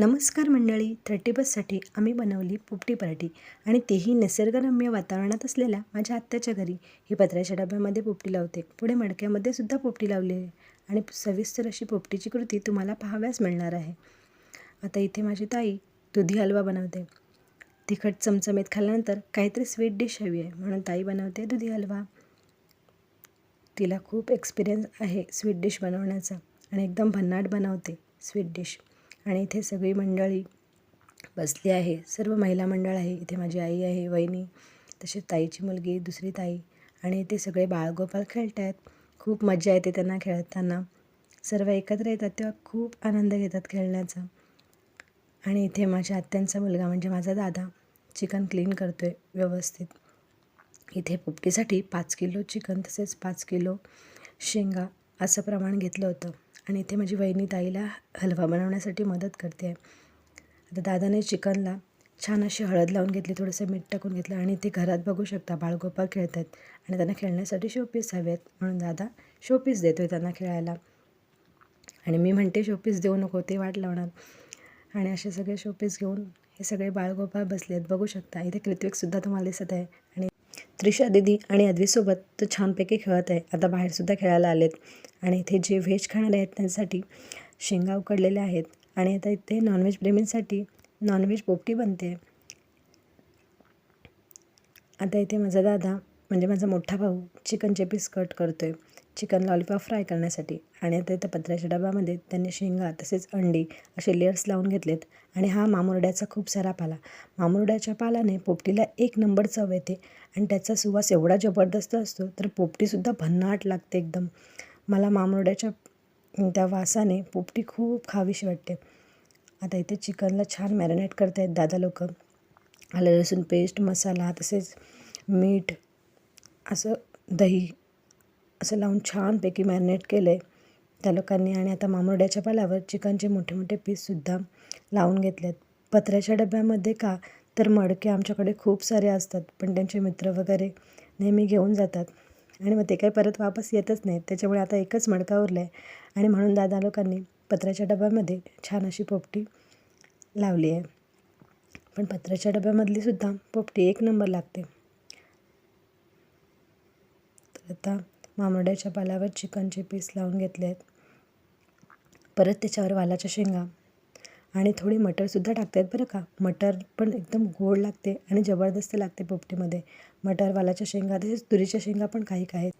नमस्कार मंडळी थर्टी बससाठी आम्ही बनवली पोपटी पराठी आणि तेही निसर्गरम्य वातावरणात असलेल्या माझ्या आत्याच्या घरी. ही पत्र्याच्या डब्यामध्ये पोपटी लावते. पुढे मडक्यामध्ये सुद्धा पोपटी लावली आहे आणि सविस्तर अशी पोपटीची कृती तुम्हाला पाहाव्यास मिळणार आहे. आता इथे माझी ताई दुधी हलवा बनवते. तिखट चमचमीत खाल्ल्यानंतर काहीतरी स्वीट डिश हवी आहे म्हणून ताई बनवते दुधी हलवा. तिला खूप एक्सपिरियन्स आहे स्वीट डिश बनवण्याचा आणि एकदम भन्नाट बनवते स्वीट डिश आणि इथे सगळी मंडळी बसली आहे. सर्व महिला मंडळ आहे. इथे माझी आई आहे वहिनी तसेच ताईची मुलगी दुसरी ताई आणि इथे सगळे बाळगोपाळ खेळत आहेत. खूप मजा येते त्यांना खेळताना. सर्व एकत्र येतात तेव्हा खूप आनंद घेतात खेळण्याचा. आणि इथे माझ्या आत्यांचा मुलगा म्हणजे माझा दादा चिकन क्लीन करतो आहे व्यवस्थित. इथे पोपटीसाठी पाच किलो चिकन तसेच पाच किलो शेंगा असं प्रमाण घेतलं होतं. आणि इथे माझी वहिनी ताईला हलवा बनवण्यासाठी मदत करते. आहे आता दादाने चिकनला छान अशी हळद लावून घेतली थोडंसं मीठ टाकून घेतलं आणि ते घरात बघू शकता बाळगोपाळ खेळत आहेत आणि त्यांना खेळण्यासाठी शोपीस हवे आहेत म्हणून दादा शोपीस देतो आहे त्यांना खेळायला. आणि मी म्हणते शोपीस देऊ नको ते वाट लावणार. आणि असे सगळे शोपीस घेऊन हे सगळे बाळगोपाळ बसले आहेत बघू शकता. इथे कृत्विकसुद्धा तुम्हाला दिसत आहे. त्रिशा दिदी आणि अद्वीसोबत तो छानपैकी खेळत आहे. आता बाहेरसुद्धा खेळायला आलेत. आणि इथे जे व्हेज खाणारे आहेत त्यांच्यासाठी शेंगा उकडलेल्या आहेत. आणि आता इथे नॉनव्हेज प्रेमींसाठी नॉनव्हेज पोपटी बनते. आता इथे माझा दादा म्हणजे माझा मोठा भाऊ चिकनचे पीस कट करतो आहे चिकन लॉलीपॉप फ्राय करण्यासाठी आणि आता इथं पत्र्याच्या डब्यामध्ये त्यांनी शेंगा तसेच अंडी असे लेयर्स लावून घेतलेत आणि हा मामुरड्याचा खूप सारा पाला. मामुरड्याच्या पालाने पोपटीला एक नंबर चव येते आणि त्याचा सुवास एवढा जबरदस्त असतो तर पोपटीसुद्धा भन्नाट लागते एकदम. मला मामुरड्याच्या त्या वासाने पोपटी खूप खावीशी वाटते. आता इथे चिकनला छान मॅरिनेट करतायत दादा लोक. आलं लसूण पेस्ट मसाला तसेच मीठ असं दही असं लावून छानपैकी मॅरिनेट केलं आहे त्या लोकांनी आणि आता मामुरड्याच्या पाल्यावर चिकनचे मोठे मोठे पीससुद्धा लावून घेतलेत. पत्र्याच्या डब्यामध्ये का? तर मडके आमच्याकडे खूप सारे असतात पण त्यांचे मित्र वगैरे नेहमी घेऊन जातात. आणि मग ते काही परत वापस येतच नाहीत. त्याच्यामुळे आता एकच मडका उरला आहे आणि म्हणून दादा लोकांनी पत्र्याच्या डब्यामध्ये छान अशी पोपटी लावली आहे. पण पत्र्याच्या डब्यामधली सुद्धा पोपटी एक नंबर लागते. तर आता मामड्याच्या पाल्यावर चिकनचे पीस लावून घेतले आहेत परत त्याच्यावर वालाच्या शेंगा. आणि थोडी मटरसुद्धा टाकतात बरं का. मटर पण एकदम गोड लागते आणि जबरदस्त लागते पोपटीमध्ये. मटर वालाच्या शेंगा तसेच तुरीच्या शेंगा पण काही काही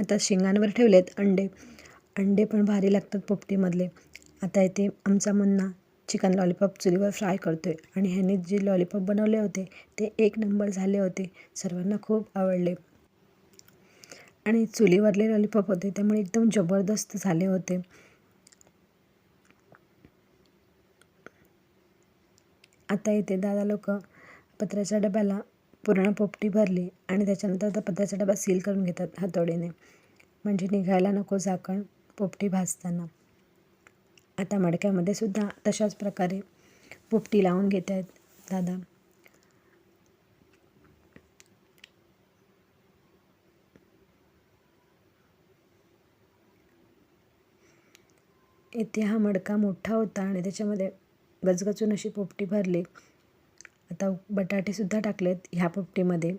आता शेंगांवर ठेवलेत अंडे. अंडे पण भारी लागतात पोपटीमधले. आता इथे आमचा मुन्ना चिकन लॉलीपॉप चुलीवर फ्राय करतो आहे आणि ह्याने जे लॉलीपॉप बनवले होते ते एक नंबर झाले होते. सर्वांना खूप आवडले. आणि चुलीवरले लॉलीपॉप होते त्यामुळे एकदम जबरदस्त झाले होते. आता इथे दादा लोक पत्र्याच्या डब्याला पूर्ण पोपटी भरली आणि त्याच्यानंतर आता पत्र्याचा डबा सील करून घेतात हातोडीने. म्हणजे निघायला नको झाकण पोपटी भाजताना. आता मडक्यामध्ये सुद्धा तशाच प्रकारे पोपटी लावून घेत आहेत दादा. इथे हा मडका मोठा होता आणि त्याच्यामध्ये गजगजून अशी पोपटी भरली. आता बटाटेसुद्धा टाकलेत ह्या पोपटीमध्ये.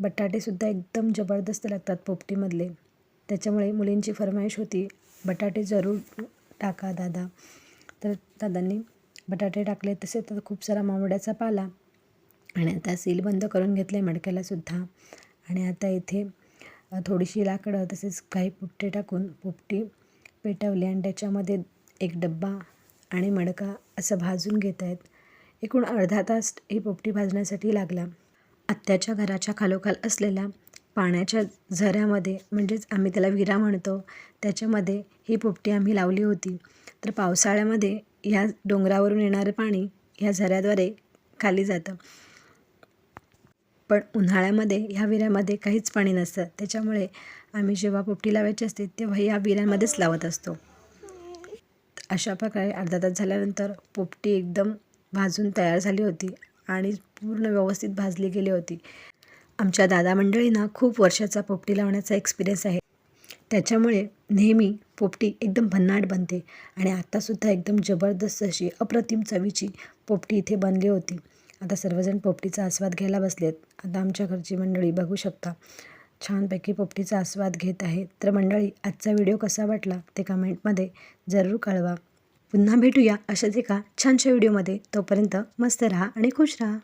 बटाटेसुद्धा एकदम जबरदस्त लागतात पोपटीमधले. त्याच्यामुळे मुलींची फरमाईश होती बटाटे जरूर टाका दादा. तर दादांनी बटाटे टाकले तसे तर खूप सारा मावड्याचा पाला. आणि आता सील बंद करून घेतले मडक्यालासुद्धा. आणि आता इथे थोडीशी लाकडं तसेच काही पोपटे टाकून पोपटी पेटवली आणि त्याच्यामध्ये एक डब्बा आणि मडका असं भाजून घेत आहेत. एकूण अर्धा तास ही पोपटी भाजण्यासाठी लागला. आत्याच्या घराच्या खालोखाल असलेल्या पाण्याच्या झऱ्यामध्ये म्हणजेच आम्ही त्याला विरा म्हणतो त्याच्यामध्ये ही पोपटी आम्ही लावली होती. तर पावसाळ्यामध्ये ह्या डोंगरावरून येणारं पाणी ह्या झऱ्याद्वारे खाली जातं. पण उन्हाळ्यामध्ये ह्या विऱ्यामध्ये काहीच पाणी नसतं. त्याच्यामुळे आम्ही जेव्हा पोपटी लावायची असते तेव्हा ह्या विऱ्यांमध्येच लावत असतो. अशा प्रकारे अर्धा तास झाल्यानंतर पोपटी एकदम भाजून तयार झाली होती आणि पूर्ण व्यवस्थित भाजली गेली होती. आमच्या दादा मंडळींना खूप वर्षाचा पोपटी लावण्याचा एक्सपिरियन्स आहे. त्याच्यामुळे नेहमी पोपटी एकदम भन्नाट बनते आणि आत्तासुद्धा एकदम जबरदस्त अशी अप्रतिम चवीची पोपटी इथे बनली होती. आता सर्वजण पोपटीचा आस्वाद घ्यायला बसलेत. आता आमच्या घरची मंडळी बघू शकता. छानपैकी पोपटीचा आस्वाद घेत आहे. तर मंडळी आजचा व्हिडिओ कसा वाटला ते कमेंटमध्ये जरूर कळवा. पुन्हा भेटूया अशाच एका छानशा व्हिडिओमध्ये. तोपर्यंत मस्त राहा आणि खुश राहा.